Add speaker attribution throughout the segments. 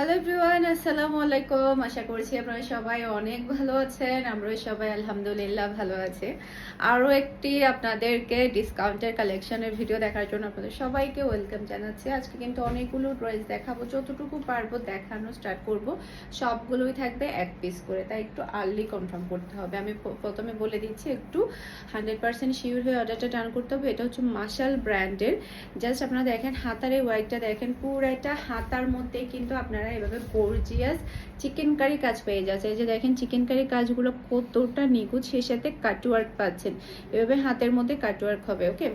Speaker 1: Hello everyone আসসালামু আলাইকুম আশা করছি আপনারা সবাই অনেক ভালো আছেন। আমরা সবাই আলহামদুলিল্লাহ ভালো আছি। আরও একটি আপনাদেরকে ডিসকাউন্টের কালেকশনের ভিডিও দেখার জন্য আপনাদের সবাইকে ওয়েলকাম জানাচ্ছি। আজকে কিন্তু অনেকগুলো ড্রেস দেখাবো, যতটুকু পারব দেখানো স্টার্ট করব। সবগুলোই থাকবে এক পিস করে। তাই একটু আর্লি কনফার্ম করতে হবে। আমি প্রথমে বলে দিচ্ছি, একটু হান্ড্রেড পার্সেন্ট শিওর হয়ে অর্ডারটা ডান করতে হবে। এটা হচ্ছে মার্শাল ব্র্যান্ডের জাস্ট আপনারা দেখেন, হাতার ওয়ার্কটা দেখেন একটা হাতার মধ্যে কিন্তু আপনারা এভাবে গর্জিয়াস চিকেন কারি কাজ পেয়ে যাচ্ছে এই যে দেখেন চিকেন কারি কাজগুলো কতটা নিখুঁত সেই সাথে কাটওয়ার্ক পাচ্ছেন। এভাবে হাতের মধ্যে কাটওয়ার্ক হবে ওকে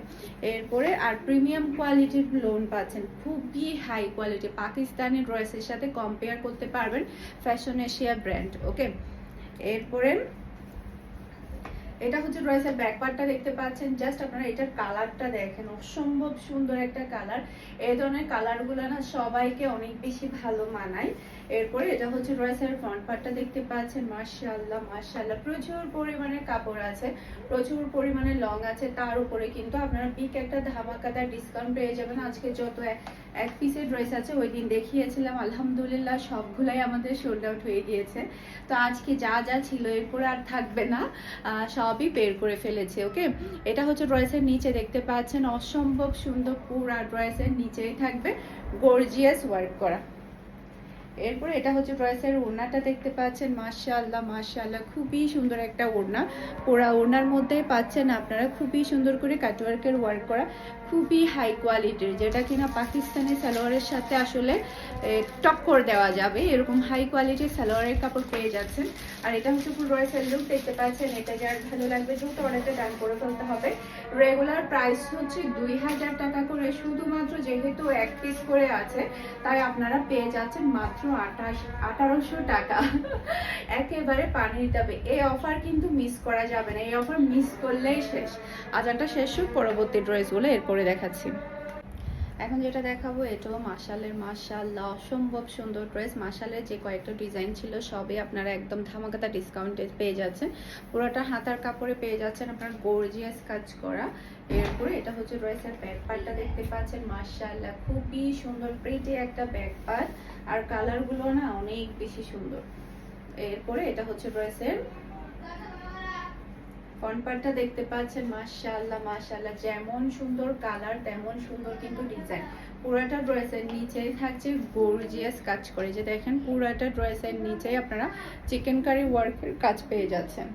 Speaker 1: এরপরে আর প্রিমিয়াম কোয়ালিটির লোন পাচ্ছেন, খুবই হাই কোয়ালিটি পাকিস্তানি ড্রেসের সাথে কম্পেয়ার করতে পারবেন ফ্যাশন এশিয়া ব্র্যান্ড ওকে এরপরে এটা হচ্ছে ড্রেসের ব্যাক পার্টটা দেখতে পাচ্ছেন। জাস্ট আপনারা এটার কালারটা দেখেন। অসম্ভব সুন্দর একটা কালার এই ধরনের কালারগুলো না সবাইকে অনেক বেশি ভালো মানায়। এরপরে এটা হচ্ছে ড্রেসের ফ্রন্ট পার্টটা দেখতে পাচ্ছেন। মার্শাল্লাহ মার্শাল্লাহ প্রচুর পরিমাণে কাপড় আছে, প্রচুর পরিমাণে লং আছে। তার উপরে কিন্তু আপনারা বিগ একটা ধামাকাদার ডিসকাউন্ট পেয়ে যাবেন। আজকে যত এক- পিসের ড্রেস আছে, ওই দিন দেখিয়েছিলাম, আলহামদুলিল্লাহ সবগুলাই আমাদের সোল্ড আউট হয়ে গিয়েছে। তো আজকে যা যা ছিল, এরপরে আর থাকবে না সবই বের করে ফেলেছে, ওকে? এটা হচ্ছে ড্রেসের নিচে দেখতে পাচ্ছেন, অসম্ভব সুন্দর পুরা ড্রেসের নিচেই থাকবে গর্জিয়াস ওয়ার্ক করা। এরপরে এটা হচ্ছে ড্রেসের ওড়নাটা দেখতে পাচ্ছেন, মাশাআল্লাহ মাশাআল্লাহ, খুবই সুন্দর একটা ওড়না। পুরা ওড়নার মধ্যে পাচ্ছেন আপনারা, খুবই সুন্দর করে কাটওয়ার্কের ওয়ার্ক করা। খুবই হাই কোয়ালিটির যেটা কিনা পাকিস্তানি সালোয়ারের সাথে আসলে টক্কর দেওয়া যাবে। এরকম হাই কোয়ালিটির সালোয়ারের কাপড় পেয়ে যাচ্ছেন। আর এটা হচ্ছে ফুল রয়েসের লুক দেখতে পাচ্ছেন, এটা যার ভালো লাগবে দ্রুত অর্ডারটা ডান করে ফেলতে হবে। রেগুলার প্রাইস হচ্ছে দুই হাজার টাকা করে, শুধুমাত্র যেহেতু এক পিস করে আছে, তাই আপনারা পেয়ে যাচ্ছেন মাত্র আঠাশ, আঠারোশো টাকা। একেবারে পানির দাবে এই অফার কিন্তু মিস করা যাবে না, এই অফার মিস করলেই শেষ। আজানটা শেষ হোক, পরবর্তী ড্রেসগুলো এরপরে দেখাচ্ছি। এখন যেটা দেখাবো, এটাও মাশালের, মাশাল্লাহ, অসম্ভব সুন্দর ড্রেস। মাশালের যে কয়েকটা ডিজাইন ছিল, সবই আপনারা একদম ধামাকাতা ডিসকাউন্টে পেয়ে যাচ্ছেন। পুরোটা হাতার কাপড়ে পেয়ে যাচ্ছেন আপনার গর্জিয়াস কাজ করা। এরপরে এটা হচ্ছে ড্রেসের ব্যাক পার্টটা দেখতে পাচ্ছেন, মাশাল্লাহ, খুবই সুন্দর প্রিটি একটা ব্যাক পার্ট আর কালারগুলো না অনেক বেশি সুন্দর। এরপরে এটা হচ্ছে ড্রেসের ফ্রন্ট পার্টটা দেখতে পাচ্ছেন, মাশাআল্লাহ মাশাআল্লাহ। যেমন সুন্দর কালার তেমন সুন্দর কিন্তু ডিজাইন পুরাটা ড্রেসের নিচেই থাকছে গর্জিয়াস কাজ করে। যে দেখেন, পুরাটা ড্রেসের নিচেই আপনারা চিকেন কারি ওয়ার্কের কাজ পেয়ে যাচ্ছেন।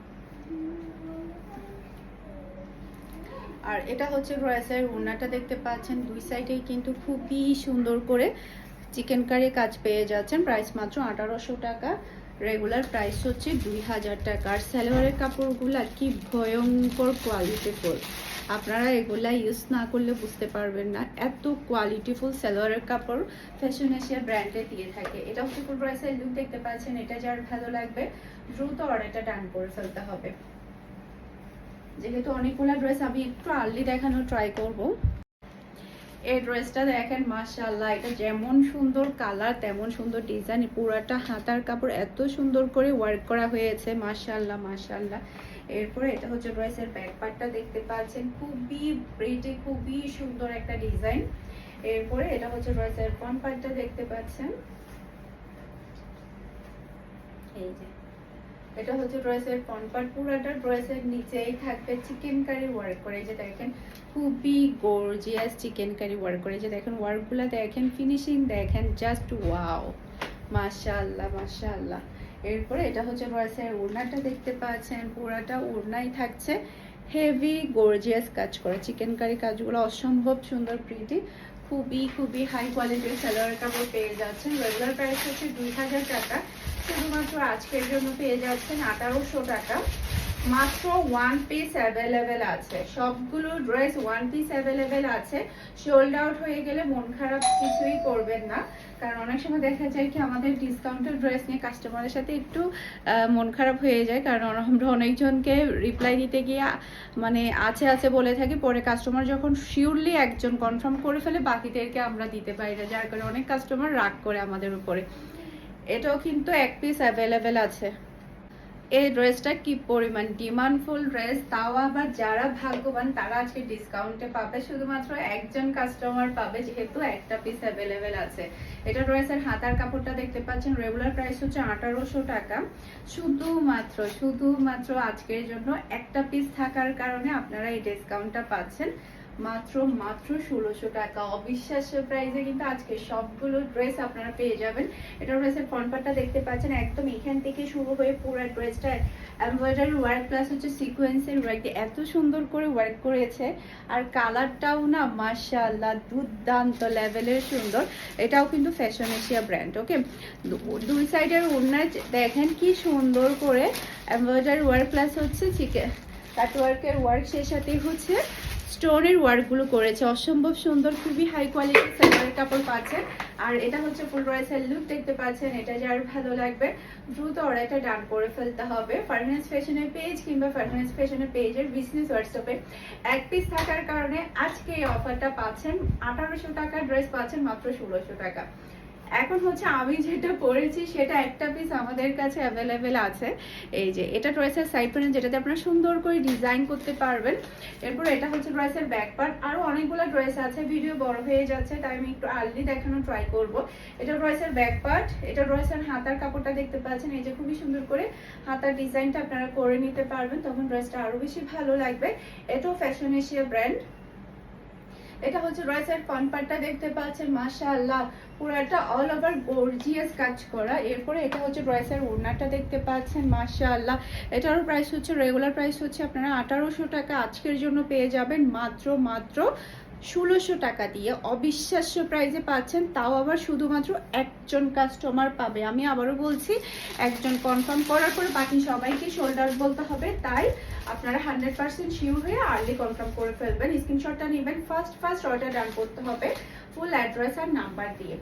Speaker 1: আর এটা হচ্ছে ড্রেসের ওড়নাটা দেখতে পাচ্ছেন। দুই সাইডেই কিন্তু খুবই সুন্দর করে চিকেন কারি কাজ পেয়ে যাচ্ছেন। প্রাইস মাত্র আঠারোশো টাকা। রেগুলার প্রাইস হচ্ছে দুই হাজার টাকা। আর সালোয়ারের কাপড়গুলা কি ভয়ঙ্কর কোয়ালিটিফুল আপনারা এগুলা ইউজ না করলে বুঝতে পারবেন না। এত কোয়ালিটিফুল সালোয়ারের কাপড় ফ্যাশন এশিয়া ব্র্যান্ডে দিয়ে থাকে। এটা হচ্ছে ফুল প্রাইসের লুক দেখতে পাচ্ছেন। এটা যার ভালো লাগবে, দ্রুত অর্ডারটা ডান করে ফেলতে হবে। যেহেতু অনেকগুলো ড্রেস আমি একটু আর্লি দেখানোর ট্রাই করব। এই ড্রেসটা দেখেন, মাশাআল্লাহ, এটা যেমন সুন্দর কালার, তেমন সুন্দর ডিজাইন, পুরাটা হাতার কাপড়, এত সুন্দর করে ওয়ার্ক করা হয়েছে, মাশাআল্লাহ মাশাআল্লাহ। এরপরে এটা হচ্ছে ড্রেসের ব্যাক পার্টটা দেখতে পাচ্ছেন, খুবই প্রিটি খুবই সুন্দর একটা ডিজাইন। এরপরে এটা হচ্ছে ড্রেসের ফ্রন্ট পার্টটা দেখতে পাচ্ছেন। এই যে। এটা হচ্ছে ড্রেসের ফ্রন্ট পার্ট ড্রেসের নিচেই থাকবে চিকেন কারি ওয়ার্ক করে। যে দেখেন, খুবই গর্জিয়াস চিকেন কারি ওয়ার্ক করে। যে দেখেন ওয়ার্কগুলো দেখেন ফিনিশিং দেখেন জাস্ট ওয়াও মাশাআল্লাহ মাশাআল্লাহ। এরপরে এটা হচ্ছে ড্রেসের ওড়নাটা দেখতে পাচ্ছেন, পুরাটা ওড়নাই থাকছে। হেভি গর্জিয়াস কাজ করা। চিকেন কারি কাজগুলো অসম্ভব সুন্দর প্রিটি খুবই খুবই হাই কোয়ালিটির সালোয়ার কাপড় পেয়ে যাচ্ছেন। রেগুলার প্রাইস হচ্ছে দুই হাজার টাকা। শুধুমাত্র আজকের জন্য পেয়ে যাচ্ছেন আঠারোশো টাকা। মাত্র ওয়ান পিস অ্যাভেলেবেল আছে। সবগুলো ড্রেস ওয়ান পিস অ্যাভেলেবেল আছে। সোল্ড আউট হয়ে গেলে মন খারাপ কিছুই করবেন না। কারণ অনেক সময় দেখা যায় কি, আমাদের ডিসকাউন্টের ড্রেস নিয়ে কাস্টমারের সাথে একটু মন খারাপ হয়ে যায়। কারণ আমরা অনেকজনকে রিপ্লাই দিতে গিয়ে মানে আছে আছে বলে থাকি। পরে কাস্টমার যখন শিওরলি একজন কনফার্ম করে ফেলে, বাকিদেরকে আমরা দিতে পারি না। যার কারণে অনেক কাস্টমার রাগ করে আমাদের উপরে। এটাও কিন্তু এক পিস অ্যাভেলেবেল আছে। এই ড্রেসটা কি পরিমাণ? ডিমান্ডফুল ড্রেস তাও আবার যারা ভাগ্যবান, তারা আজকে ডিসকাউন্টে পাবে। শুধুমাত্র একজন কাস্টমার পাবে, যেহেতু একটা পিস অ্যাভেলেবেল আছে। এটা ড্রেসের হাতার কাপড়টা দেখতে পাচ্ছেন রেগুলার প্রাইস হচ্ছে আঠারোশো টাকা। শুধুমাত্র শুধুমাত্র আজকের জন্য একটা পিস থাকার কারণে আপনারা এই ডিসকাউন্টটা পাচ্ছেন। মাত্র মাত্র ষোলোশো টাকা। অবিশ্বাস্য প্রাইসে কিন্তু আজকে সবগুলো ড্রেস আপনারা পেয়ে যাবেন। এটা ড্রেসের ফ্রন্টপার্টটা দেখতে পাচ্ছেন। একদম এখান থেকে শুরু হয়ে পুরো ড্রেসটা এমব্রয়ডারি ওয়ার্ক প্লাস হচ্ছে সিকোয়েন্সের ওয়ার্ক এত সুন্দর করে ওয়ার্ক করেছে। আর কালারটাও না মাশাআল্লাহ দুর্দান্ত লেভেলের সুন্দর। এটাও কিন্তু ফ্যাশন এশিয়া ব্র্যান্ড ওকে দুই সাইডের ওড়নায় দেখেন কি সুন্দর করে এমব্রয়ডারি ওয়ার্ক প্লাস হচ্ছে চিকেন কাট ওয়ার্কের ওয়ার্ক সেই সাথে হচ্ছে। স্টোনের ওয়ার্কগুলো করেছে। অসম্ভব সুন্দর, খুবই হাই কোয়ালিটির সালোয়ারের কাপড় পাচ্ছেন। আর এটা হচ্ছে ফুল রয়েসের লুক দেখতে পাচ্ছেন। এটা যার ভালো লাগবে, দ্রুত অর্ডারটা ডান করে ফেলতে হবে। ফার্মিনেন্স ফ্যাশনের পেজ কিংবা ফার্মিনেন্স ফ্যাশনের পেজের বিজনেস হোয়াটসঅ্যাপে এক পিস থাকার কারণে আজকে এই অফারটা পাচ্ছেন। আঠারোশো টাকার ড্রেস পাচ্ছেন মাত্র ষোলোশো টাকা। এখন হচ্ছে আমি যেটা পরেছি সেটা একটা পিস আমাদের কাছে অ্যাভেলেবেল আছে। এই যে, এটা ড্রেসের সাইড প্যানেল যেটাতে আপনারা সুন্দর করে ডিজাইন করতে পারবেন। এরপর এটা হচ্ছে ড্রেসের ব্যাক পার্ট আরও অনেকগুলো ড্রেস আছে ভিডিও বড় হয়ে যাচ্ছে, তাই আমি একটু আর্লি দেখানো ট্রাই করব। এটা ড্রেসের ব্যাক পার্ট এটা ড্রেসের হাতার কাপড়টা দেখতে পাচ্ছেন। এই যে, খুবই সুন্দর করে হাতার ডিজাইনটা আপনারা করে নিতে পারবেন, তখন ড্রেসটা আরও বেশি ভালো লাগবে। এটাও ফ্যাশন এশিয়া ব্র্যান্ড এটা হচ্ছে রয়েসের ফ্রন্ট পার্টটা দেখতে পাচ্ছেন, মাশাআল্লাহ। পুরোটা অল ওভার গর্জিয়াস কাজ করা। এরপরে এটা হচ্ছে রয়েসের ওড়নাটা দেখতে পাচ্ছেন, মাশাআল্লাহ। এটারও প্রাইস হচ্ছে রেগুলার প্রাইস হচ্ছে আপনারা আঠারোশো টাকা আজকের জন্য পেয়ে যাবেন মাত্র মাত্র ষোলোশো টাকা দিয়ে। অবিশ্বাস্য প্রাইসে পাচ্ছেন, তাও আবার শুধুমাত্র একজন কাস্টমার পাবে। আমি আবারও বলছি, একজন কনফার্ম করার পরে বাকি সবাইকে শোল্ডার বলতে হবে। তাই আপনারা হান্ড্রেড পার্সেন্ট শিওর হয়ে আর্লি কনফার্ম করে ফেলবেন। স্ক্রিনশটটা নেবেন। ফার্স্ট ফার্স্ট অর্ডার ডান করতে হবে ফুল অ্যাড্রেস আর নাম্বার দিয়ে।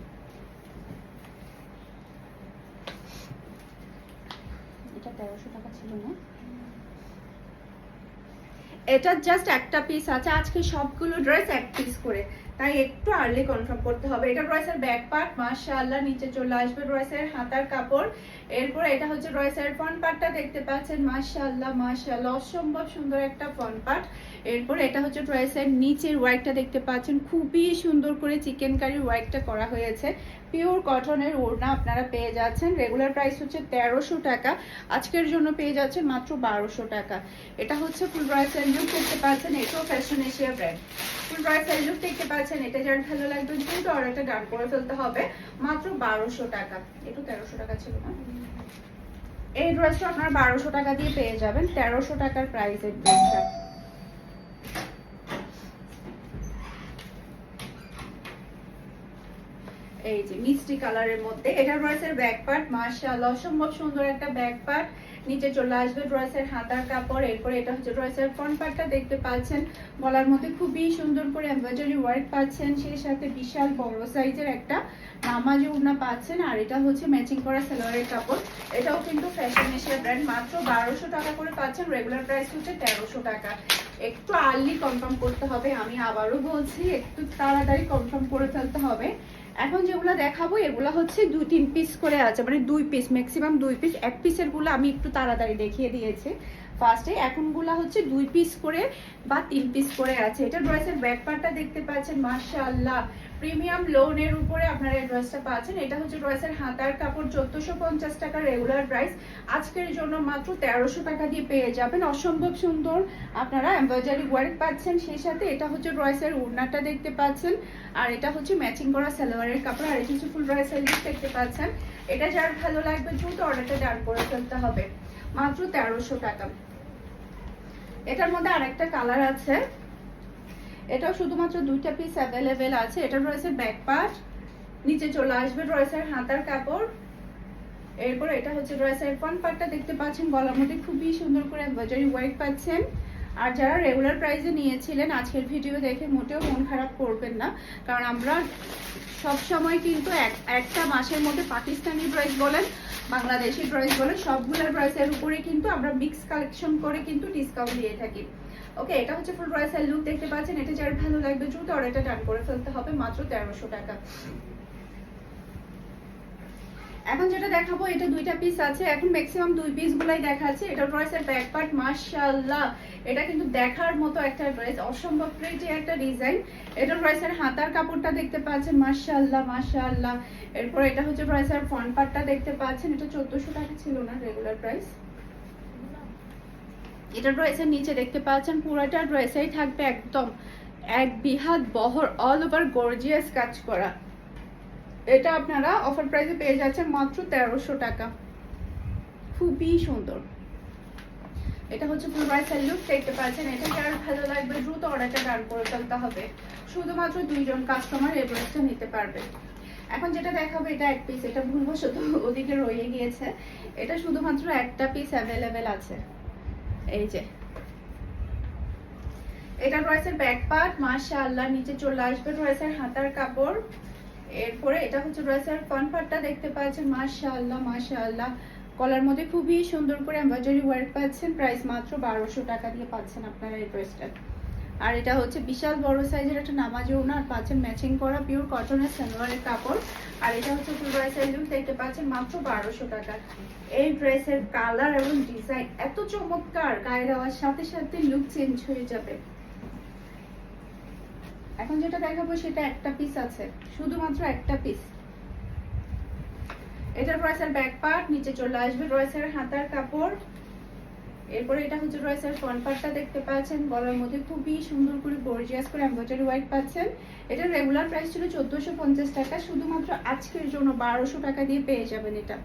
Speaker 1: এটা তেরোশো টাকা ছিল না? এটা জাস্ট একটা পিস আছে। আজকে সবগুলো ড্রেস এক পিস করে। তাই একটু আর্লি কনফার্ম করতে হবে। এটা রয়েছে ব্যাক পার্ট মাশাআল্লাহ, নিচে চলে আসবে রয়েছে হাতার কাপড়। এরপর এটা হচ্ছে রয়েছে ফ্রন্ট পার্টটা দেখতে পাচ্ছেন। মাশাআল্লাহ মাশাআল্লাহ, অসম্ভব সুন্দর একটা ফ্রন্ট পার্ট এরপর এটা হচ্ছে ড্রেসের নিচের ওয়ার্কটা দেখতে পাচ্ছেন। খুবই সুন্দর করে চিকেন কারি ওয়ার্কটা করা হয়েছে। পিওর কটনের ওড়না আপনারা পেয়ে যাচ্ছেন। রেগুলার প্রাইস হচ্ছে তেরোশো টাকা। আজকের জন্য পেয়ে যাচ্ছেন মাত্র বারোশো টাকা। এটা হচ্ছে ফুল ড্রেসের লুক দেখতে পাচ্ছেন। এটাও ফ্যাশন এশিয়া ব্র্যান্ড। ফুল ড্রেসের লুক দেখতে পাচ্ছেন। এটা যার ভালো লাগবে দ্রুত অর্ডারটা ডান করে ফেলতে হবে। মাত্র বারোশো টাকা। একটু তেরোশো টাকা ছিল না? এই ড্রেসটা আপনারা বারোশো টাকা দিয়ে পেয়ে যাবেন। তেরোশো টাকার প্রাইসের ড্রেসটা। এই যে মিষ্টি কালারের মধ্যে। এটা ড্রেসের ব্যাক পার্ট মাশাআল্লাহ, অসম্ভব সুন্দর একটা ব্যাক পার্ট নিচে চলে আসবে ড্রেসের হাতার কাপড়, এরপর এটা হচ্ছে ড্রেসের ফ্রন্ট পার্টটা দেখতে পাচ্ছেন। গলার মধ্যে খুবই সুন্দর করে এমব্রয়ডারি ওয়ার্ক পাচ্ছেন, সেই সাথে বিশাল বড় সাইজের একটা নামাজি উড়না পাচ্ছেন। আর এটা হচ্ছে ম্যাচিং করা সালোয়ারের কাপড়। এটাও কিন্তু ফ্যাশন এশিয়া ব্র্যান্ড মাত্র বারোশো টাকা করে পাচ্ছেন। রেগুলার প্রাইস হচ্ছে তেরোশো টাকা। একটু আর্লি কনফার্ম করতে হবে, আমি আবারও বলছি, একটু তাড়াতাড়ি কনফার্ম করে ফেলতে হবে। এখন যেগুলো দেখাবো, এগুলো হচ্ছে দুই তিন পিস করে আছে মানে দুই পিস ম্যাক্সিমাম দুই পিস এক পিসেরগুলো আমি একটু তাড়াতাড়ি দেখিয়ে দিয়েছি ফার্স্টে এখনগুলো হচ্ছে দুই পিস করে বা তিন পিস করে আছে। এটা ড্রেসের ব্যাক পার্টটা দেখতে পাচ্ছেন, মাশাআল্লাহ। প্রিমিয়াম লোনের উপরে আপনারা ড্রেসটা পাচ্ছেন। এটা হচ্ছে ড্রেসের হাতার কাপড়, চোদ্দশো পঞ্চাশ টাকা রেগুলার প্রাইস আজকের জন্য মাত্র তেরোশো টাকা দিয়ে পেয়ে যাবেন। অসম্ভব সুন্দর আপনারা এমব্রয়ডারি ওয়ার্ক পাচ্ছেন। সেই সাথে এটা হচ্ছে ড্রেসের ওড়নাটা দেখতে পাচ্ছেন। আর এটা হচ্ছে ম্যাচিং করা সালোয়ারের কাপড়। আর হচ্ছে ফুল ড্রেসের লিস্ট দেখতে পাচ্ছেন। এটা যার ভালো লাগবে দ্রুত অর্ডারটা ডান করে ফেলতে হবে। মাত্র তেরোশো টাকা। এটার মধ্যে আরেকটা কালার আছে। এটাও শুধুমাত্র দুইটা পিস অ্যাভেলেবেল আছে। এটা রয়েছে ব্যাক পার্ট নিচে চলে আসবে ড্রেসের হাতার কাপড়। এরপর এটা হচ্ছে ড্রেসের ফ্রন্ট পার্টটা দেখতে পাচ্ছেন, গলার মধ্যে খুবই সুন্দর করে এমব্রয়ডারি ওয়ার্ক পাচ্ছেন। আর যারা রেগুলার প্রাইসে নিয়েছিলেন, আজকের ভিডিও দেখে মোটেও মন খারাপ করবেন না। কারণ আমরা সব সময় কিন্তু এক- একটা মাসের মধ্যে পাকিস্তানি ড্রেস বলেন, বাংলাদেশি ড্রেস বলেন, সবগুলোর ড্রেসের উপরে কিন্তু আমরা মিক্স কালেকশন করে কিন্তু ডিসকাউন্ট দিয়ে থাকি। ওকে এটা হচ্ছে ফুল ড্রেসের লুক দেখতে পাচ্ছেন। এটা যার ভালো লাগবে, দ্রুত অর্ডারটা ডান করে ফেলতে হবে, মাত্র তেরোশো টাকা। এখন যেটা দেখাবো, এটা দুইটা পিস আছে। এখন ম্যাক্সিমাম দুই পিস গুলাই দেখাচ্ছে। এটা ড্রেসের ব্যাক পার্ট মাশাআল্লাহ, এটা কিন্তু দেখার মতো একটা ড্রেস অসম্ভব প্রিটি একটা ডিজাইন এটা ড্রেসের হাতার কাপড়টা দেখতে পাচ্ছেন, মাশাআল্লাহ মাশাআল্লাহ। এরপর এটা হচ্ছে ড্রেসের ফ্রন্ট পার্টটা দেখতে পাচ্ছেন। এটা চোদ্দশো টাকা ছিল না রেগুলার প্রাইস এটা ড্রেসের নিচে দেখতে পাচ্ছেন, পুরোটা ড্রেসেই থাকবে একদম এক বিহাত বহর অল ওভার গর্জিয়াস কাজ করা। এটা আপনারা অফার প্রাইসে পেয়ে যাচ্ছেন মাত্র তেরোশো টাকা। খুবই সুন্দর। এটা হচ্ছে ব্রাইসাল লুক দেখতে পাচ্ছেন, এটা যার ভালো লাগবে দ্রুত অর্ডারটা ডান করে ফেলতে হবে। শুধুমাত্র দুইজন কাস্টমার এই ড্রেসটা নিতে পারবে। এখন যেটা দেখাবো, এটা এক পিস এটা ভুলবশত ওদিকে রয়ে গিয়েছে। এটা শুধুমাত্র একটা পিস অ্যাভেলেবেল আছে। এই যে। এটা রয়েছে ব্যাক পার্ট মাশাআল্লাহ, নিচে চলে আসবে রয়েছে হাতার কাপড়। এরপরে এটা হচ্ছে রয়েছে ফ্রন্ট পার্টটা দেখতে পাচ্ছেন, মাশাআল্লাহ মাশাআল্লাহ। কলার মধ্যে খুবই সুন্দর করে এম্ব্রয়ডারি ওয়ার্ক পাচ্ছেন প্রাইস মাত্র বারোশো টাকা দিয়ে পাচ্ছেন আপনারা এই ড্রেসটা আর এটা হচ্ছে বিশাল বড় সাইজের একটা নামাজি ওনার পাচ্ছেন ম্যাচিং করা পিওর কটনের সালোয়ারের কাপড়। আর এটা হচ্ছে ফুল সাইজ লুক দেখতে পাচ্ছেন মাত্র বারোশো টাকা। এই ড্রেসের কালার এবং ডিজাইন এত চমৎকার, গায়ে দেওয়ার সাথে সাথে লুক চেঞ্জ হয়ে যাবে। এখন যেটা দেখাবো সেটা একটা পিস আছে, শুধুমাত্র একটা পিস এটার রয়েসের ব্যাক পার্ট নিচে চলে আসবে রয়েসের হাতার কাপড়। এরপরে এটা হচ্ছে রয়েসের ফ্রন্ট পার্টটা দেখতে পাচ্ছেন, গলার মধ্যে খুবই সুন্দর করে গর্জিয়াস করে এমব্রয়ডারি ওয়ার্ক পাচ্ছেন। এটা রেগুলার প্রাইস ছিল চোদ্দশো পঞ্চাশ টাকা, শুধুমাত্র আজকের জন্য বারোশো টাকা দিয়ে পেয়ে যাবেন এটা।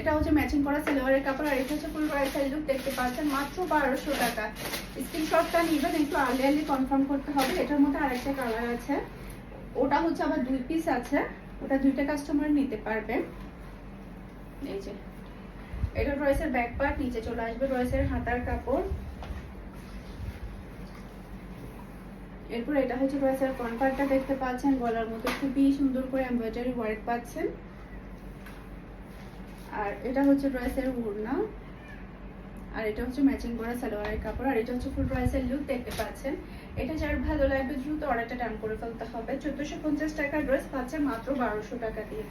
Speaker 1: এটা হচ্ছে ম্যাচিং করা সিলভারের কাপড়, আর এটা হচ্ছে ফুল ব্রাইসাল লুক দেখতে পাচ্ছেন, মাত্র বারোশো টাকা। স্ক্রিনশটটা নিবেন, একটু আর্লি আর্লি কনফার্ম করতে হবে, এটার মধ্যে আরেকটা কালার আছে। ওটা হচ্ছে আবার দুই পিস আছে, ওটা দুইটা কাস্টমার নিতে পারবে এই যে। এটা রয়েছে ব্যাক পার্ট নিচে চলে আসবে রয়েছে হাতার কাপড়। এরপর এটা হচ্ছে রয়েছে ফ্রন্ট পার্টটা দেখতে পাচ্ছেন, গলার মধ্যে খুবই সুন্দর করে এমব্রয়ডারি ওয়ার্ক পাচ্ছেন। আর এটা হচ্ছে ড্রেসের ওড়না, আর এটা হচ্ছে ম্যাচিং করা সালোয়ারের কাপড়, আর এটা হচ্ছে ফুল ড্রেসের লুক দেখতে পাচ্ছেন। এটা যার ভালো লাগবে দ্রুত অর্ডারটা ডান করে ফেলতে হবে। চোদ্দশো পঞ্চাশ টাকার ড্রেস পাচ্ছে মাত্র বারোশো টাকা দিয়ে।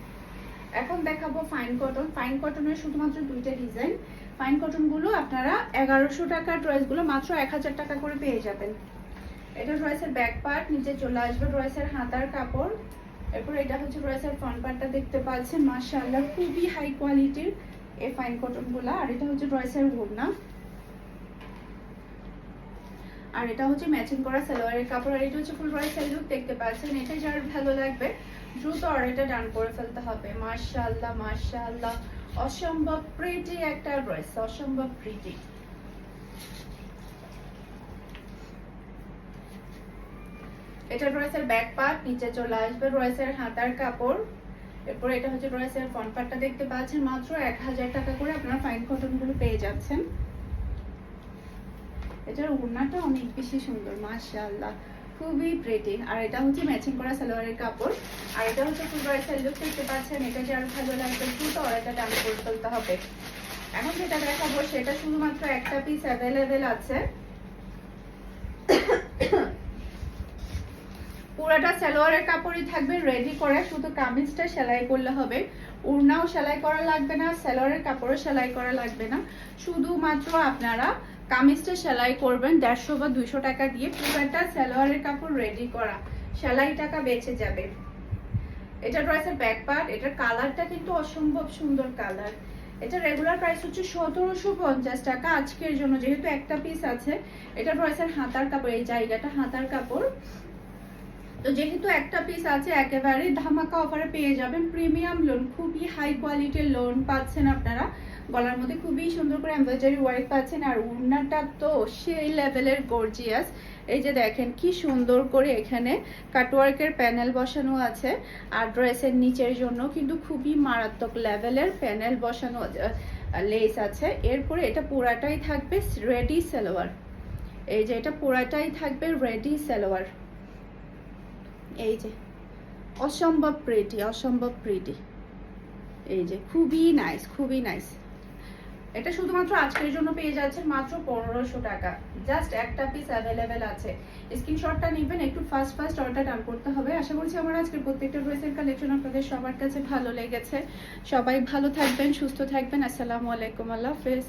Speaker 1: এখন দেখাবো ফাইন কটন ফাইন কটনের শুধুমাত্র দুইটা ডিজাইন ফাইন কটনগুলো আপনারা এগারোশো টাকার ড্রেসগুলো মাত্র এক হাজার টাকা করে পেয়ে যাবেন। এটা ড্রেসের ব্যাক পার্ট নিচে চলে আসবে ড্রেসের হাতার কাপড়। এরপর এটা হচ্ছে ড্রেসের ফ্রন্ট পার্টটা দেখতে পাচ্ছেন। মাশাআল্লাহ, খুবই হাই কোয়ালিটির এই ফাইন কটনগুলা। আর এটা হচ্ছে ড্রেসের ওড়না আর এটা হচ্ছে ম্যাচিং করা সালোয়ারের কাপড়। আর এটা হচ্ছে ফুল ড্রেসের লুক দেখতে পাচ্ছেন। এটা যার ভালো লাগবে। দ্রুত অর্ডারটা ডান করে ফেলতে হবে। মাশাআল্লাহ মাশাআল্লাহ। অসম্ভব প্রিটি একটা ড্রেস অসম্ভব প্রিটি এটা রয়েছে ব্যাক পার্ট নিচে চলে আসবে রয়েছে হাতার কাপড়। এরপর এটা হচ্ছে রয়েছে ফ্রন্ট পার্টটা দেখতে পাচ্ছেন, মাত্র এক হাজার টাকা করে আপনারা ফাইন কটনগুলো পেয়ে যাচ্ছেন। এটার ওড়নাটা অনেক বেশি সুন্দর, মাশাআল্লাহ। খুবই প্রেটি আর এটা হচ্ছে ম্যাচিং করা সালোয়ারের কাপড়। আর এটা হচ্ছে ফুল রয়েছে লুক দেখতে পাচ্ছেন। এটা যে আরও ভালো লাগবে দুটো আর এটা ডান করে ফেলতে হবে। এখন যেটা দেখাবো, সেটা শুধুমাত্র একটা পিস অ্যাভেলেবেল আছে। পুরাটা সালোয়ারের কাপড়ই থাকবে রেডি করে শুধু কামিজটা সেলাই করলে হবে। উড়নাও সেলাই করা লাগবে না, সালোয়ারের কাপড়ও সেলাই করা লাগবে না। শুধুমাত্র আপনারা কামিজটা সেলাই করবেন দেড়শো বা দুইশো টাকা দিয়ে, পুরাটা সালোয়ারের কাপড় রেডি করা। সেলাই টাকা বেঁচে যাবে। এটা রয়েছে ব্যাক পার্ট এটার কালারটা কিন্তু অসম্ভব সুন্দর কালার এটা রেগুলার প্রাইস হচ্ছে সতেরোশো পঞ্চাশ টাকা আজকের জন্য, যেহেতু একটা পিস আছে, এটা রয়েছে হাতার কাপড়, এই জায়গাটা হাতার কাপড়। তো যেহেতু একটা পিস আছে, একেবারে ধামাকা অফারে পেয়ে যাবেন। প্রিমিয়াম লোন খুবই হাই কোয়ালিটির লোন পাচ্ছেন আপনারা। গলার মধ্যে খুবই সুন্দর করে এমব্রয়ডারি ওয়ার্ক পাচ্ছেন আর উড়নাটা তো সেই লেভেলের গর্জিয়াস এই যে দেখেন কি সুন্দর করে এখানে কাটওয়ার্কের প্যানেল বসানো আছে আর ড্রেসের নিচের জন্য কিন্তু খুবই মারাত্মক লেভেলের প্যানেল বসানো লেস আছে। এরপরে এটা পুরাটাই থাকবে রেডি সালোয়ার এই যে এটা পুরাটাই থাকবে রেডি সালোয়ার এই যে, অসম্ভব প্রিটি অসম্ভব প্রিটি এই যে, খুবই নাইস খুবই নাইস এটা শুধুমাত্র আজকের জন্য পেয়ে যাচ্ছেন মাত্র পনেরোশো টাকা। জাস্ট একটা পিস অ্যাভেলেবেল আছে। স্ক্রিনশটটা নেবেন, একটু ফাস্ট ফাস্ট অর্ডার ডান করতে হবে। আশা করছি আমার আজকের প্রত্যেকটা ড্রেসের কালেকশন আপনাদের সবার কাছে ভালো লেগেছে। সবাই ভালো থাকবেন, সুস্থ থাকবেন। আসসালামু আলাইকুম, আল্লাহ হাফেজ।